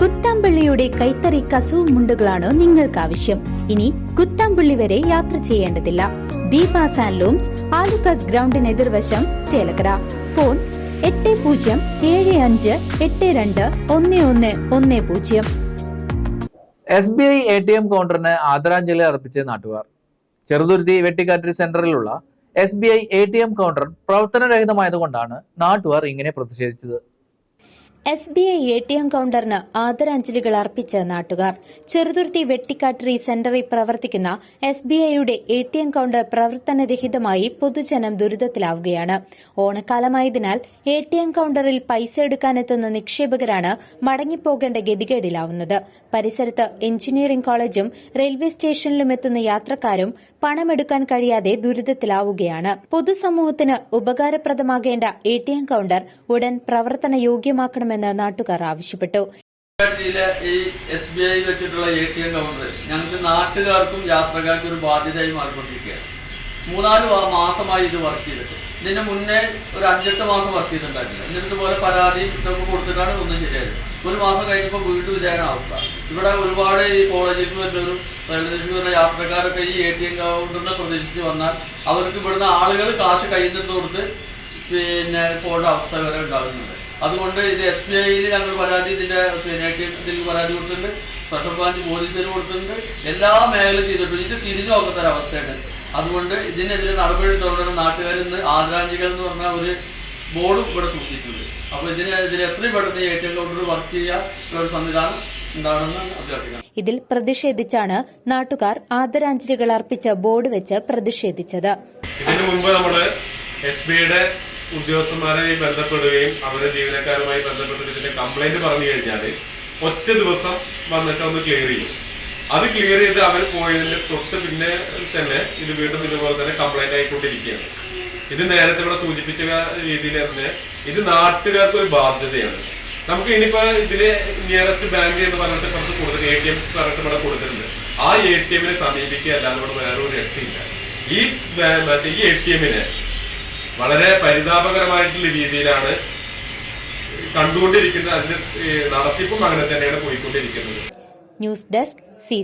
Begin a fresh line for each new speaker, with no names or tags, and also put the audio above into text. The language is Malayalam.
കുത്താമ്പള്ളിയുടെ കൈത്തറി കസവ് മുണ്ടുകളാണോ നിങ്ങൾക്ക് ആവശ്യം ഇനി കുത്താമ്പള്ളി വരെ യാത്ര ചെയ്യേണ്ടതില്ല. ദീപാസ് ആൻഡ് ലൂംസ് ആലുക്കാസ് ഗ്രൗണ്ടിന് എതിർവശം ചേലക്കര. ഫോൺ എട്ട് പൂജ്യം ഏഴ് അഞ്ച് എട്ട് രണ്ട് ഒന്ന് ഒന്ന് ഒന്ന് പൂജ്യം.
S B I A T M കൗണ്ടറിന് ആദരാഞ്ജലി അർപ്പിച്ച നാട്ടുകാർ. Cheruthuruthy Vettikkattiri സെന്ററിലുള്ള S B I A T M counter പ്രവർത്തനരഹിതമായതുകൊണ്ടാണ് നാട്ടുകാർ ഇങ്ങനെ പ്രതിഷേധിച്ചത്.
S B I A T M കൌണ്ടറിന് ആദരാഞ്ജലികൾ അർപ്പിച്ച നാട്ടുകാർ. ചെറുതുരുത്തി വെട്ടിക്കാട്ടറി സെന്ററിൽ പ്രവർത്തിക്കുന്ന എസ് ബി ഐയുടെ എ ടി എം കൌണ്ടർ പ്രവർത്തനരഹിതമായി പൊതുജനം ദുരിതത്തിലാവുകയാണ്. ഓണക്കാലമായതിനാൽ എ ടി എം കൌണ്ടറിൽ പൈസ എടുക്കാനെത്തുന്ന നിക്ഷേപകരാണ് മടങ്ങിപ്പോകേണ്ട ഗതികേടിലാവുന്നത്. പരിസരത്ത് എഞ്ചിനീയറിംഗ് കോളേജും റെയിൽവേ സ്റ്റേഷനിലും എത്തുന്ന യാത്രക്കാരും പണമെടുക്കാൻ കഴിയാതെ ദുരിതത്തിലാവുകയാണ്. പൊതുസമൂഹത്തിന് ഉപകാരപ്രദമാകേണ്ട എ ടി എം കൌണ്ടർ ഉടൻ പ്രവർത്തന യോഗ്യമാക്കണമെന്ന് നാട്ടുകാർ ആവശ്യപ്പെട്ടു.
ഈ എസ് ബി ഐ വെച്ചിട്ടുള്ള എ ടി എം കൗണ്ടർ ഞങ്ങൾക്ക് നാട്ടുകാർക്കും യാത്രക്കാർക്കും ഒരു ബാധ്യതയായി മാറിക്കൊണ്ടിരിക്കുകയാണ്. മൂന്നാൽ മാസമായി ഇത് വർക്ക് ചെയ്തിട്ട്. ഇതിന് മുന്നേ ഒരു അഞ്ചെട്ട് മാസം വർക്ക് ചെയ്തിട്ടുണ്ടായിരുന്നില്ല. എന്നിട്ട് ഇതുപോലെ പരാതി ഇതൊക്കെ കൊടുത്തിട്ടാണ് ഒന്നും ശരിയായത്. ഒരു മാസം കഴിഞ്ഞപ്പോൾ വീണ്ടും ഇതാണ് അവസ്ഥ. ഇവിടെ ഒരുപാട് ഈ കോളേജിൽ വരുന്നവരും ഒരു പ്രദേശത്ത് വരുന്ന യാത്രക്കാരൊക്കെ ഈ എ ടി എം കൗണ്ടറിനെ പ്രതീക്ഷിച്ച് വന്നാൽ അവർക്ക് ഇവിടുന്ന് ആളുകൾ കാശ് കയ്യിൽ നിന്ന് കൊടുത്ത് പിന്നെ പോകേണ്ട അവസ്ഥ വരെ ഉണ്ടാകുന്നുണ്ട്. അതുകൊണ്ട് ഇത് എസ് ബി ഐയിൽ ഞങ്ങൾ പരാതി ഇതിന്റെ പിന്നെ ഇതിൽ ടി എം പരാതി കൊടുത്തിട്ടുണ്ട്. സ്പെഷ്യൽ ബ്രാഞ്ച് പോലീസിന് കൊടുത്തിട്ടുണ്ട്. എല്ലാ മേഖലയും ചെയ്തിട്ടുണ്ട്. ഇത് തിരിഞ്ഞു നോക്കത്തൊരവസ്ഥയുണ്ട് അവസ്ഥയാണ്. അതുകൊണ്ട് ഇതിനെതിരെ നടപടി തുടരുന്ന നാട്ടുകാരിൽ നിന്ന് ആദരാഞ്ജലികൾ എന്ന് പറഞ്ഞ ഒരു ബോർഡ് ഇവിടെ തൂക്കിയിട്ടുണ്ട് അപ്പോൾ ഇതിന് ഇതിന് എത്രയും പെട്ടെന്ന് A T M counter work ചെയ്യുക ഒരു സംവിധാനം
ഇതിൽ പ്രതിഷേധിച്ചാണ് നാട്ടുകാർ ആദരാഞ്ജലികൾ അർപ്പിച്ച ബോർഡ് വെച്ച് പ്രതിഷേധിച്ചത്.
ഇതിനു മുമ്പ് നമ്മൾ എസ് ബി ഐയുടെ ഉദ്യോഗസ്ഥന്മാരെ ബന്ധപ്പെടുകയും അവരുടെ ജീവനക്കാരുമായി ബന്ധപ്പെട്ട് ഇതിന്റെ കംപ്ലൈന്റ് പറഞ്ഞു കഴിഞ്ഞാൽ ഒറ്റ ദിവസം വന്നിട്ട് ഒന്ന് ക്ലിയർ ചെയ്യും. അത് ക്ലിയർ ചെയ്ത് അവർ പോയതിന് തൊട്ട് പിന്നെ തന്നെ ഇത് വീണ്ടും ഇതുപോലെ തന്നെ കംപ്ലൈന്റ് ആയിക്കൊണ്ടിരിക്കുകയാണ്. ഇത് നേരത്തെ ഇവിടെ സൂചിപ്പിച്ച രീതിയിൽ തന്നെ ഇത് നാട്ടുകാർക്ക് ഒരു ബാധ്യതയാണ്. നമുക്ക് ഇനിയിപ്പോ ഇതിൽ നിയറസ്റ്റ് ബാങ്ക് എന്ന് പറഞ്ഞിട്ട് കുറച്ച് കൂടുതൽ എ ടി എംസ് പറഞ്ഞിട്ട് ഇവിടെ കൊടുത്തിട്ടുണ്ട്. ആ എ ടി എമ്മിനെ സമീപിക്കുക അല്ലാതെ ഇവിടെ വേറെ ഒരു രക്ഷയില്ല. ഈ മറ്റേ ഈ എ ടി എമ്മിന് വളരെ പരിതാപകരമായിട്ടുള്ള രീതിയിലാണ് കണ്ടുകൊണ്ടിരിക്കുന്നത്. അതിന്റെ നടത്തിപ്പും അങ്ങനെ തന്നെയാണ് പോയിക്കൊണ്ടിരിക്കുന്നത്.
News desk C